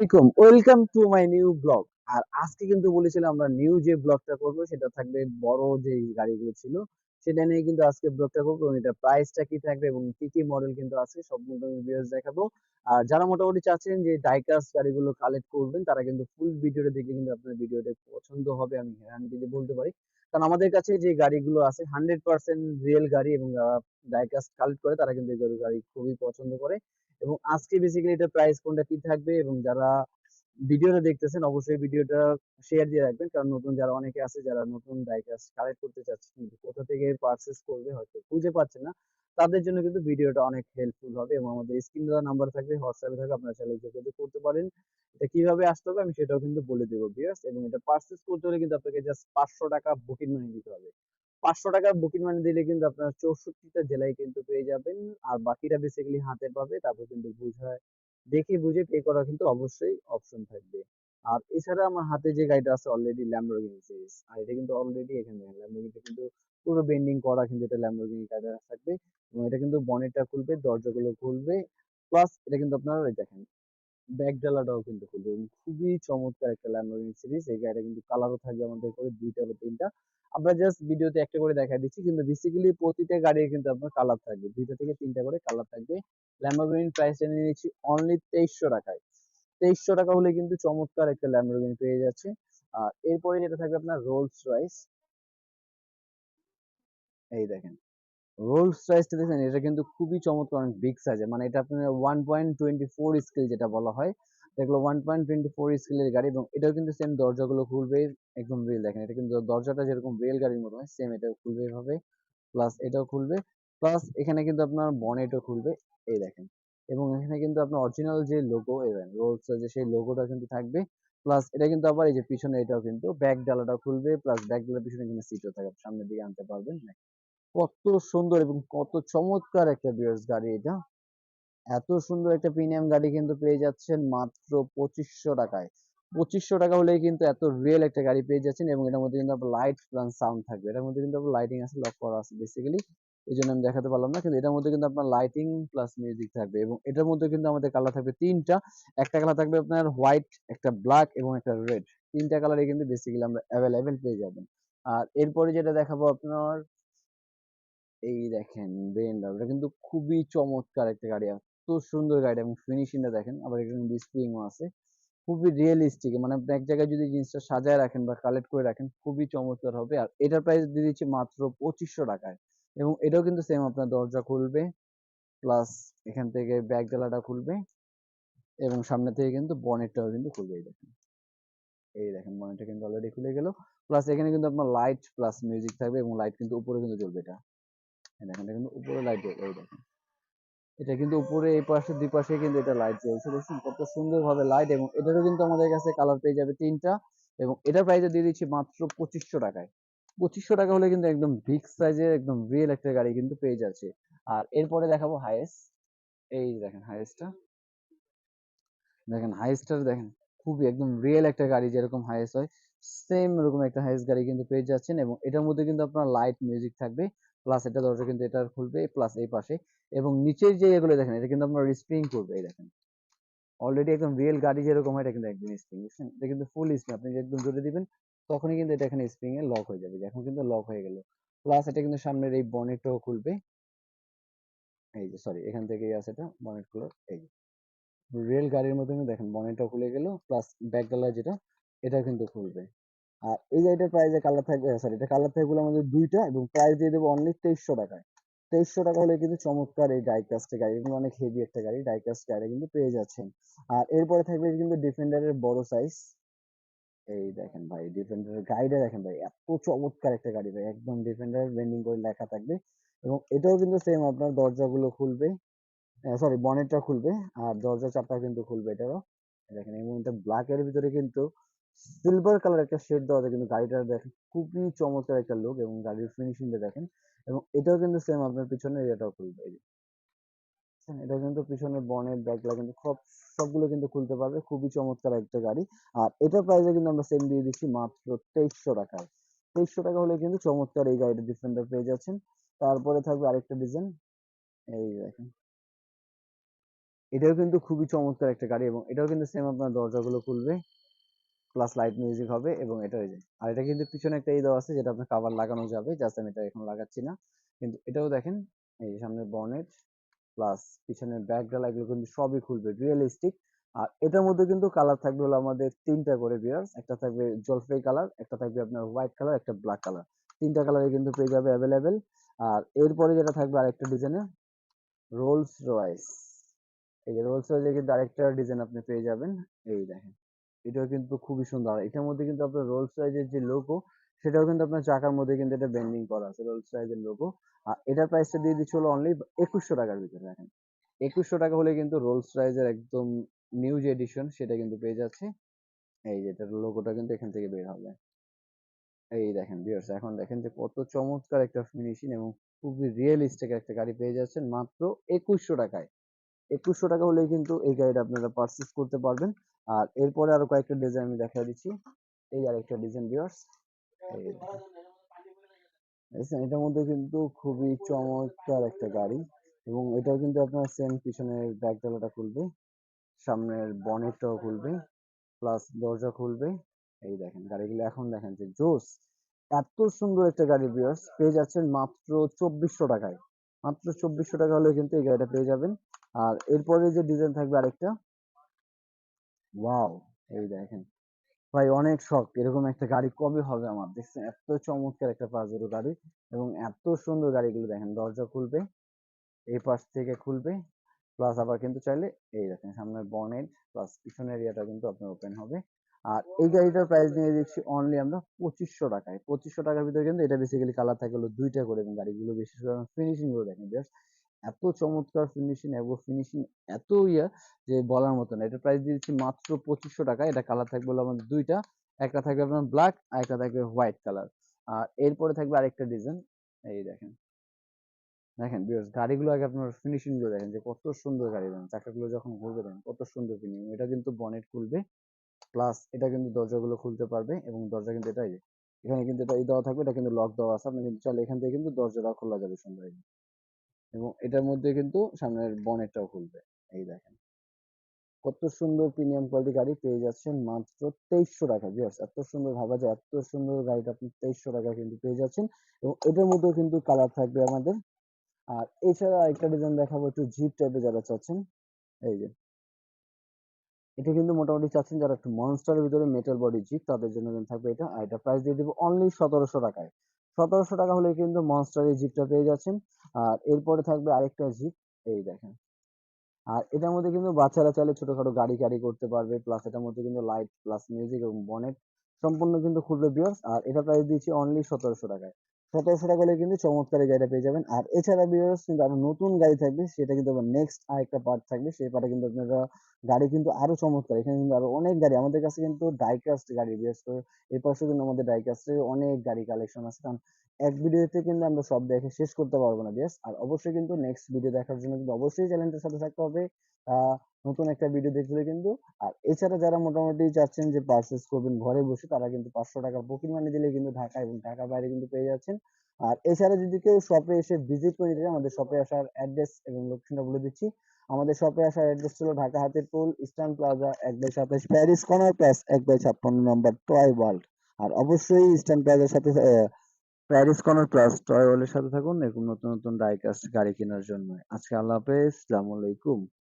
আসসালামাইকুম welcome to my new blog আর আজকে কিন্তু বলেছিলাম আমরা নিউ যে ব্লগটা করব, সেটা থাকবে বড় যে গাড়িগুলো ছিল, সেটা নিয়ে কিন্তু আজকে ব্লগটা করব এবং এটা প্রাইসটা কি থাকবে এবং কি কি মডেল কিন্তু আছে, সব ভিডিওস দেখাবো। আর যারা মোটামুটি চাচ্ছেন যে ডাইকাস গাড়িগুলো কালেক্ট করবেন, তারা কিন্তু ফুল ভিডিওটা দেখলে কিন্তু আপনার ভিডিওটা পছন্দ হবে, আমি গ্যারান্টি দিয়ে বলতে পারি। কারণ আমাদের কাছে যে গাড়িগুলো আছে হান্ড্রেড পার্সেন্ট রিয়েল গাড়ি এবং যারা ডাইকাস কালেক্ট করে, তারা কিন্তু এই গাড়ি খুবই পছন্দ করে। এবং আজকে বেসিক্যালি এটা প্রাইস কোনটা কি থাকবে এবং যারা ভিডিওটা দেখতেছেন, অবশ্যই ভিডিওটা শেয়ার দিয়ে রাখবেন। কারণ নতুন যারা অনেকে আছে, যারা নতুন ডাইকাস কালেক্ট করতে চাচ্ছে কিন্তু কোথা থেকে পারচেস করবে হয়তো খুঁজে পাচ্ছে না, তাদের জন্য কিন্তু ভিডিওটা অনেক হেল্পফুল হবে এবং আমাদের স্ক্রিন দেওয়া নাম্বার থাকবে হোয়াটসঅ্যাপে থাকবে, আপনারা চাইলে যোগাযোগ করতে পারেন। এটা কীভাবে আসতে হবে আমি সেটাও কিন্তু বলে দেবো ভিউয়ার্স এবং এটা পারচেস করতে হলে কিন্তু আপনাকে জাস্ট পাঁচশো টাকা বুকিং মানি দিতে হবে। পাঁচশো টাকা বুকিং মানি দিলে কিন্তু আপনার চৌষট্টিটা জেলায় কিন্তু পেয়ে যাবেন। আর বাকিটা বেসিক্যালি হাতে পাবে, তারপর কিন্তু বুঝায় দেখে বুঝে পে করা কিন্তু অবশ্যই অপশন থাকবে। আর এছাড়া আমার হাতে যে গাড়িটা আছে অলরেডি ল্যাম্বরগিনি সিরিজ আর এটা কিন্তু অলরেডি এখানে ল্যাম্বরগিনিটা কিন্তু পুরো বেন্ডিং করা কিন্তু এটা ল্যাম্বরগিনি গাড়িটা থাকবে। এবং এটা কিন্তু বনেটটা খুলবে, দরজাগুলো খুলবে প্লাস এটা কিন্তু আপনারা দেখেন ব্যাক ডালাটাও কিন্তু খুলবে। খুবই চমৎকার একটা ল্যাম্বরগিনি সিরিজ এই গাড়িটা কিন্তু কালারও থাকবে আমাদের করে দুইটা বা তিনটা। আমরা জাস্ট ভিডিওতে একটা করে দেখা দিচ্ছি, কিন্তু বেসিক্যালি প্রতিটা গাড়ির কিন্তু আপনার কালার থাকবে। দুইটা থেকে তিনটা করে কালার থাকবে। ল্যাম্বরগিনি প্রাইসটা নিয়ে নিচ্ছি অনলি তেইশশো টাকায়। তেইশশো টাকা হলে কিন্তু চমৎকার একটা ল্যাম্বরগিনি পেয়ে যাচ্ছে। আর এরপরে যেটা থাকবে আপনার রোলস রয়েস এই দেখেন রোলস রয়েসটা দেখেন, এটা কিন্তু খুবই চমৎকার, অনেক বিগ সাইজের মানে এটা আপনার one point twenty four scale যেটা বলা হয়। দেখল ওয়ান পয়েন্ট টোয়েন্টি ফোর স্কেলের গাড়ি এবং এটাও কিন্তু সেম দরজাগুলো খুলবে, একদম রিয়েল দেখেন, এটা কিন্তু দরজাটা যেরকম রিয়েল গাড়ির মতো হয় সেম এটাও খুলবে এভাবে প্লাস এটাও খুলবে প্লাস এখানে কিন্তু আপনার বনেটও খুলবে, এই দেখেন, এবং এখানে কিন্তু আপনার অরিজিনাল যে লোগো রোলস যে সেই লোগোটা কিন্তু থাকবে প্লাস এটা কিন্তু আবার এই যে পিছনে এটাও কিন্তু ব্যাক ডালাটা খুলবে প্লাস ব্যাক ডালার পিছনে কিন্তু সিটও থাকবে, সামনের দিকে আনতে পারবেন কত সুন্দর এবং কত চমৎকার একটা বিয়ার্স গাড়ি এটা এত সুন্দর একটা প্রিমিয়াম গাড়ি কিন্তু পেয়ে যাচ্ছেন মাত্র পঁচিশশো টাকায়। পঁচিশশো টাকা হলেই কিন্তু এত রিয়েল একটা গাড়ি পেয়ে যাচ্ছেন এবং এটার মধ্যে কিন্তু আপনার লাইট প্লাস সাউন্ড থাকবে। এটার মধ্যে কিন্তু আপনার লাইটিং আছে লক করা আছে বেসিক্যালি এই জন্য আমি দেখাতে পারলাম না, কিন্তু এটার মধ্যে কিন্তু আপনার লাইটিং প্লাস মিউজিক থাকবে এবং এটার মধ্যে কিন্তু আমাদের কালার থাকবে তিনটা। একটা কালার থাকবে আপনার হোয়াইট একটা ব্ল্যাক এবং একটা রেড তিনটা কালারে কিন্তু বেসিক্যালি আমরা অ্যাভেলেবেল পেয়ে যাবেন। আর এরপরে যেটা দেখাবো আপনার, এই দেখেন ব্রেন্ডার ওটা কিন্তু খুবই চমৎকার একটা গাড়ি সুন্দর গাড়ি এবং ফিনিশিংটা দেখেন, আবার এখানে স্প্রিংও আছে। খুবই রিয়েলিস্টিক মানে আপনি এক জায়গায় যদি জিনিসটা সাজায় রাখেন বা কালেক্ট করে রাখেন, খুবই চমৎকার হবে। আর এটার প্রাইস দিয়ে দিচ্ছি মাত্র পঁচিশশো টাকায়। এবং এটাও কিন্তু সেম আপনার দরজা খুলবে প্লাস এখান থেকে ব্যাগ ডালাটা খুলবে, এবং সামনে থেকে কিন্তু বনেটটাও কিন্তু খুলবে, এই দেখেন। এই দেখেন বনেটটা কিন্তু অলরেডি খুলে গেল। প্লাস এখানে কিন্তু আপনার লাইট প্লাস মিউজিক থাকবে, এবং লাইট কিন্তু উপরে কিন্তু জ্বলবে এটা। দেখেন, এটা কিন্তু উপরে লাইট জ্বলবে, এই দেখেন। এটা কিন্তু উপরে এই পাশে, দুই পাশে কিন্তু এটা লাইট জ্বলছে। দেখুন কত সুন্দর ভাবে লাইট এবং এটারও কিন্তু আমাদের কাছে কালার পেয়ে যাবে তিনটা এবং এটার প্রাইসে দিয়ে দিচ্ছি মাত্র পঁচিশশো টাকায়। পঁচিশশো টাকা হলে কিন্তু একদম বিগ সাইজের একদম রিয়েল একটা গাড়ি কিন্তু পেয়ে যাচ্ছে। আর এরপরে দেখাবো হাইয়েস্ট এই দেখেন হাইয়েস্টটা দেখেন হাইয়েস্টটা দেখেন, খুবই একদম রিয়েল একটা গাড়ি যেরকম হাইয়েস্ট হয় সেম এরকম একটা হাইয়েস্ট গাড়ি কিন্তু পেয়ে যাচ্ছেন এবং এটার মধ্যে কিন্তু আপনার লাইট মিউজিক থাকবে। প্লাস এটা দরজা কিন্তু এটা খুলবে প্লাস এই পাশে। এবং নিচের যে এগুলো দেখেন, এটা কিন্তু আপনার স্প্রিং করবে, এই দেখেন। অলরেডি একদম রিয়েল গাড়ি যেরকম হয়, এটা কিন্তু একদম স্প্রিং বুঝছেন? এটা কিন্তু ফুল স্প্রিং আপনি একদম জোরে দিবেন, তখনই কিন্তু এটা এখানে স্প্রিং এ লক হয়ে যাবে এখন কিন্তু লক হয়ে গেল। প্লাস এটা কিন্তু সামনের এই বনেটটাও খুলবে। এই যে সরি এখান থেকেই আছে এটা বনেট খুলে, এই যে। রিয়েল গাড়ির মতো দেখেন বনেটটাও খুলে গেল প্লাস ব্যাক ডালার যেটা এটা কিন্তু খুলবে। আর এই গাড়িটার প্রাইস কালার থাকবে সরি এটা কালার থাকবে আমাদের দুইটা এবং প্রাইস দিয়ে দেবো অনলি তেইশশো টাকায়। তেইশশো টাকা হলে কিন্তু চমৎকার এই ডাইকাস্টের গাড়ি কিন্তু অনেক হেভি একটা গাড়ি ডাইকাস্ট গাড়ি কিন্তু পেয়ে যাচ্ছেন। আর এরপরে থাকবে কিন্তু ডিফেন্ডারের বড় সাইজ এই দেখেন ভাই ডিফেন্ডারের গাড়িটা দেখেন ভাই, এত চমৎকার একটা গাড়ি ভাই, একদম ডিফেন্ডার বেন্ডিং করে লেখা থাকবে। এবং এটাও কিন্তু সেম আপনার দরজাগুলো খুলবে সরি বনেটটা খুলবে, আর দরজা চাপটা কিন্তু খুলবে এটারও। দেখেন এই মুহূর্তে ব্ল্যাক এর ভিতরে কিন্তু সিলভার কালার একটা শেড দেওয়া আছে কিন্তু গাড়িটা দেখেন খুবই চমৎকার একটা লুক এবং গাড়ির ফিনিশিংটা দেখেন এবং এটাও কিন্তু সেম আপনার পিছনের এটাও খুলবে এটা কিন্তু পিছনের বনেট ব্যাগলা কিন্তু সব, সবগুলো কিন্তু খুলতে পারবে, খুবই চমৎকার একটা গাড়ি। আর এটা প্রাইসে কিন্তু আমরা সেম দিয়ে দিচ্ছি মাত্র তেইশশো টাকায় তেইশশো টাকা হলে কিন্তু চমৎকার এই গাড়িটা ডিফেন্ডার পেয়ে যাচ্ছেন। তারপরে থাকবে আরেকটা ডিজাইন এই দেখেন। এটাও কিন্তু খুবই চমৎকার একটা গাড়ি এবং এটাও কিন্তু সেম আপনার দরজাগুলো খুলবে। প্লাস লাইট মিউজিক হবে এবং এটা ওই যে আর এটা কিন্তু পিছনে একটা এই দেওয়া আছে যেটা আপনার কাভার লাগানো যাবে জাস্ট আমি এটা এখন লাগাচ্ছি না। কিন্তু এটাও দেখেন, এই সামনে বনেট প্লাস পিছনের ব্যাক ডালা এগুলো কিন্তু সবই খুলবে রিয়েলিস্টিক আর এটার মধ্যে কিন্তু কালার থাকবে হলো আমাদের তিনটা করে বিয়ার্স একটা থাকবে জলপাই কালার একটা থাকবে আপনার হোয়াইট কালার একটা ব্ল্যাক কালার তিনটা কালারে কিন্তু পেয়ে যাবে অ্যাভেলেবেল আর এরপরে যেটা থাকবে আরেকটা ডিজাইনে রোলস রয়েস এই যে রোলস রয়েসের কিন্তু আরেকটা ডিজাইন আপনি পেয়ে যাবেন। এই দেখেন। এটাও কিন্তু খুবই সুন্দর। আর এটার মধ্যে কিন্তু আপনার রোলস রয়েসের যে লোগো সেটাও কিন্তু আপনার চাকার মধ্যে কিন্তু এটা বেন্ডিং করা আছে রোলস রয়েসের লোগো আর এটার প্রাইসটা দিয়ে দিচ্ছি হলো অনলি একুশশো টাকার ভিতরে, দেখেন। একুশশো টাকা হলে কিন্তু রোলস রয়েসের একদম নিউ যে এডিশন সেটা কিন্তু পেয়ে যাচ্ছে। এই যে এটার লোগোটা কিন্তু এখান থেকে বের হবে। এই দেখেন ভিউয়ার্স এখন দেখেন যে কত চমৎকার একটা ফিনিশিং এবং খুবই রিয়েলিস্টিক একটা গাড়ি পেয়ে যাচ্ছেন মাত্র একুশশো টাকায়। একুশশো টাকা হলেই কিন্তু এই গাড়িটা আপনারা পারচেস করতে পারবেন। আর এরপরে আরও কয়েকটা ডিজাইন আমি দেখা দিচ্ছি। এই আরেকটা ডিজাইন ভিউয়ার্স এটার মধ্যে কিন্তু খুবই চমৎকার একটা গাড়ি এবং এটাও কিন্তু আপনার সেম পিছনের ব্যাক ডালাটা খুলবে, সামনের বনেটটাও খুলবে প্লাস দরজা খুলবে। এই দেখেন, গাড়িগুলো এখন দেখেন যে জোস। এত সুন্দর একটা গাড়ি ভিউয়ার্স পেয়ে যাচ্ছেন মাত্র চব্বিশশো টাকায়। মাত্র চব্বিশশো টাকা হলে কিন্তু এই গাড়িটা পেয়ে যাবেন। আর এরপরে যে ডিজাইন থাকবে আরেকটা ওয়াও এই দেখেন। ভাই অনেক শখ। এরকম একটা গাড়ি কবে হবে আমার? দেখছেন এত চমৎকার একটা পাজেরো গাড়ি এবং এত সুন্দর গাড়িগুলো দেখেন। দরজা খুলবে এই পাশ থেকে খুলবে প্লাস আবার কিন্তু চাইলে এই দেখেন সামনের বনেট প্লাস পিছনের এরিয়াটা কিন্তু আপনার ওপেন হবে। আর এই গাড়িটার প্রাইস নিয়ে দিচ্ছি অনলি আমরা পঁচিশশো টাকায়। পঁচিশশো টাকার ভিতরে কিন্তু এটা বেসিক্যালি কালার থাকে হলো দুইটা করে এবং গাড়িগুলো বেশি ফিনিশিংগুলো দেখেন জাস্ট এত চমৎকার ফিনিশিং এবং ফিনিশিং এত ইয়া যে বলার মতো না। এটা প্রাইস দিয়েছি মাত্র পঁচিশশো টাকা। এটা কালার থাকবে আমাদের দুইটা। একটা থাকবে আপনার ব্ল্যাক আর একটা থাকবে হোয়াইট কালার আর এরপরে থাকবে আরেকটা ডিজাইন এই দেখেন। দেখেন ভিউয়ার্স গাড়িগুলো আগে আপনার ফিনিশিংগুলো দেখেন যে কত সুন্দর গাড়ি দেখেন। চাকাগুলো যখন ঘুরবে দেখেন, কত সুন্দর ফিনিশিং এটা কিন্তু বনেট খুলবে। প্লাস এটা কিন্তু দরজাগুলো খুলতে পারবে এবং দরজা কিন্তু এটাই এখানে কিন্তু এটা এই দেওয়া থাকবে, এটা কিন্তু লক দেওয়া আছে। আপনি কিন্তু চাইলে এখান থেকে কিন্তু দরজাটা খোলা যাবে সুন্দর এবং এটার মধ্যে কিন্তু সামনের বনেটটাও খুলবে। এই দেখেন। কত সুন্দর প্রিমিয়াম কোয়ালিটি গাড়ি পেয়ে যাচ্ছেন মাত্র তেইশশো টাকা। ভিউয়ার্স এত সুন্দর ভাবা যায়, এত সুন্দর গাড়িটা আপনি তেইশশো টাকা কিন্তু পেয়ে যাচ্ছেন এবং এটার মধ্যেও কিন্তু কালার থাকবে আমাদের। আর এছাড়া আরেকটা ডিজাইন দেখাবো একটু জিপ টাইপের যারা চাচ্ছেন। এই যে। এটা কিন্তু মোটামুটি চাচ্ছেন যারা একটু মনস্টারের ভিতরে মেটাল বডি জিপ তাদের জন্য থাকবে এটা। আর এটা প্রাইস দিয়ে দিব অনলি সতেরোশো টাকায়। সতেরোশো টাকা হলে কিন্তু মনস্টারের জিপটা পেয়ে যাচ্ছেন। আর এরপরে থাকবে আরেকটা জিপ এই দেখেন। আর এটার মধ্যে কিন্তু বাচ্চারা চাইলে ছোটখাটো গাড়ি ক্যারি করতে পারবে প্লাস এটার মধ্যে কিন্তু লাইট প্লাস মিউজিক এবং বনেট সম্পূর্ণ কিন্তু খুলবে বিয়ার্স আর এটা প্রাইস দিয়েছি অনলি সতেরোশো টাকায়। সতেরোশো টাকা হলে কিন্তু চমৎকার এই গাড়িটা পেয়ে যাবেন। আর এছাড়া বিয়ার্স কিন্তু আরও নতুন গাড়ি থাকবে, সেটা কিন্তু আবার নেক্সট আরেকটা পার্ট থাকবে। সেই পার্টে কিন্তু আপনারা গাড়ি কিন্তু আরও চমৎকার, এখানে কিন্তু আরও অনেক গাড়ি, আমাদের কাছে কিন্তু ডাইকাস্ট গাড়ি, বিশেষ করে এই পাশে কিন্তু আমাদের ডাইকাস্টের অনেক গাড়ি কালেকশন আছে। কারণ এক ভিডিওতে কিন্তু আমরা সব দেখে শেষ করতে পারব না বেশ আর অবশ্যই কিন্তু নেক্সট ভিডিও দেখার জন্য কিন্তু অবশ্যই চ্যানেলটার সাথে থাকতে হবে। নতুন একটা ভিডিও দেখলে কিন্তু, আর এছাড়া যারা মোটামুটি চাচ্ছেন যে পারচেস করবেন, ঘরে বসে তারা কিন্তু পাঁচশো টাকা বুকিং মানি দিলে কিন্তু ঢাকা এবং ঢাকার বাইরে কিন্তু পেয়ে যাচ্ছেন। আর এছাড়া যদি কেউ শপে এসে ভিজিট করে নিতে আমাদের শপে আসার অ্যাড্রেস এবং লোকেশনটা বলে দিচ্ছি। আমাদের শপে আসার অ্যাড্রেস ছিল ঢাকা হাতিরপুল ইস্টার্ন প্লাজা এক বাই সাতাশ প্যারিস কর্নার প্লাস এক বাই ছাপ্পান্ন নম্বর টয় ওয়ার্ল্ড আর অবশ্যই ইস্টার্ন প্লাজার সাথে প্যারিস কর্নার প্লাস টয় ওয়ার্ল্ডের সাথে থাকুন, এরকম নতুন নতুন ডাইকাস্ট গাড়ি কেনার জন্য। আজকে আল্লাহ হাফেজ আসসালামু আলাইকুম